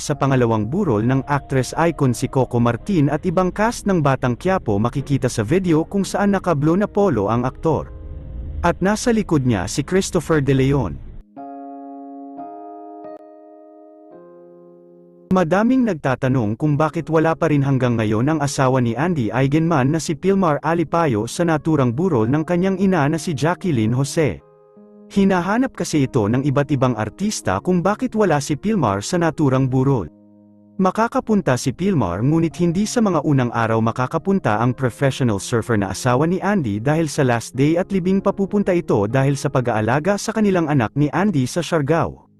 Sa pangalawang burol ng actress icon si Coco Martin at ibang cast ng Batang Quiapo makikita sa video kung saan nakablo na polo ang aktor. At nasa likod niya si Christopher De Leon. Madaming nagtatanong kung bakit wala pa rin hanggang ngayon ang asawa ni Andy Eigenman na si Pilmar Alipayo sa naturang burol ng kanyang ina na si Jacqueline Jose. Hinahanap kasi ito ng iba't ibang artista kung bakit wala si Pilmar sa naturang burol. Makakapunta si Pilmar ngunit hindi sa mga unang araw makakapunta ang professional surfer na asawa ni Andy dahil sa last day at libing papupunta ito dahil sa pag-aalaga sa kanilang anak ni Andy sa Siargao.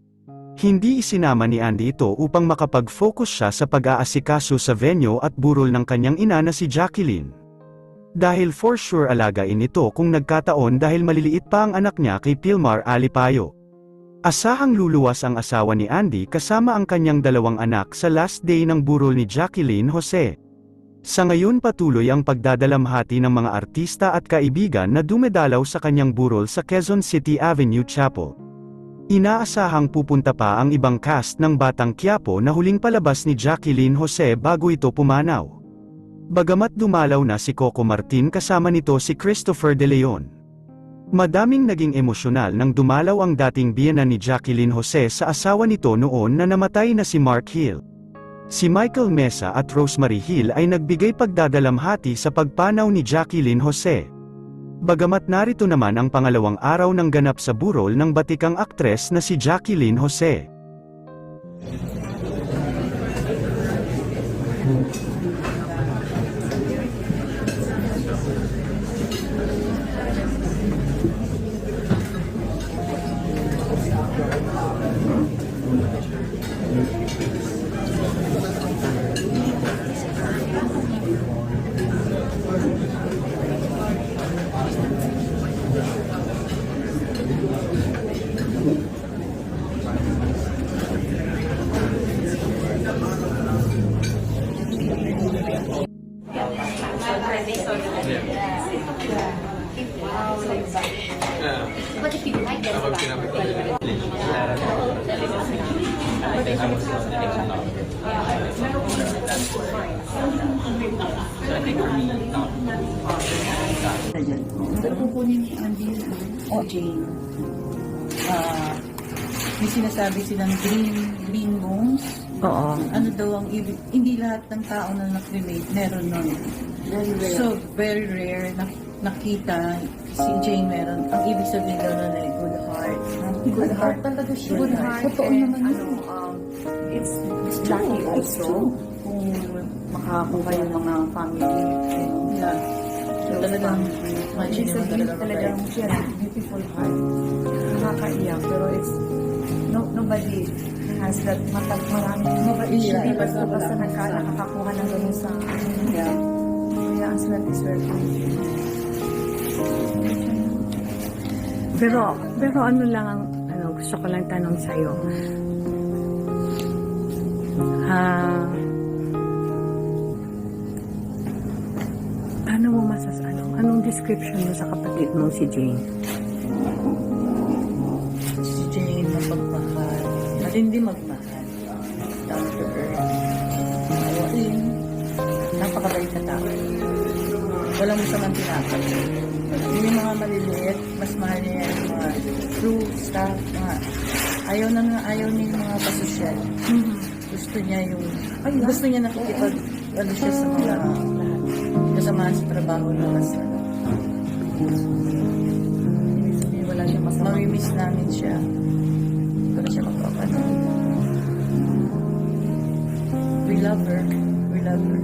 Hindi isinama ni Andy ito upang makapag-focus siya sa pag-aasikaso sa venue at burol ng kanyang ina na si Jacqueline. Dahil for sure alagain ito kung nagkataon dahil maliliit pa ang anak niya kay Pilmar Alipayo. Asahang luluwas ang asawa ni Andy kasama ang kanyang dalawang anak sa last day ng burol ni Jacqueline Jose. Sa ngayon patuloy ang pagdadalamhati ng mga artista at kaibigan na dumedalaw sa kanyang burol sa Quezon City Avenue Chapel. Inaasahang pupunta pa ang ibang cast ng Batang Quiapo na huling palabas ni Jacqueline Jose bago ito pumanaw. Bagamat dumalaw na si Coco Martin kasama nito si Christopher De Leon. Madaming naging emosyonal nang dumalaw ang dating biyenan ni Jacqueline Jose sa asawa nito noon na namatay na si Mark Hill. Si Michael Mesa at Rosemary Hill ay nagbigay pagdadalamhati sa pagpanaw ni Jacqueline Jose. Bagamat narito naman ang pangalawang araw ng ganap sa burol ng batikang aktres na si Jacqueline Jose. But if you like that, Pero kukunin ni Andy o Jane. Ah, may sinasabi silang green, green bones. Oo. Ano daw ang ibig, hindi lahat ng tao na na-cremate, meron nun. Very rare. So, very rare na nakita si Jane meron. Ang ibig sabihin daw nun ay good heart. good heart talaga siya. Good heart. Totoo and naman ano, yun. um, it's, it's lucky also kung makakuha yung mga family. Yeah. So, talagang, imagine naman talaga talagang she has a beautiful heart. Nakakaiyak. Pero it's, no, nobody has that matag marami. Nobody, Yeah, hindi basta basta basta wala. nagka, nakakakuha ng ganun sa Yeah. Kaya ang swerte swerte. Pero, pero ano lang ang, ano, gusto ko lang tanong sa'yo. Ah, ano mo masas, ano, anong description mo sa kapatid mo si Jane? Si Jane mapagmahal. Matindi magmahal. Down to earth. Napakabait na tao. Walang masamang tinapay. Yung mga maliliit, mas mahal niya yung mga true stuff, mga ayaw na ayaw niya yung mga pasosyal. Gusto niya yung, gusto niya nakikipag, ano siya sa mga kasamahan sa trabaho na basta. Ibig sabihin, wala siya masama. Mamimiss namin siya. Hindi ko na siya magpapanood. We love her. We love her.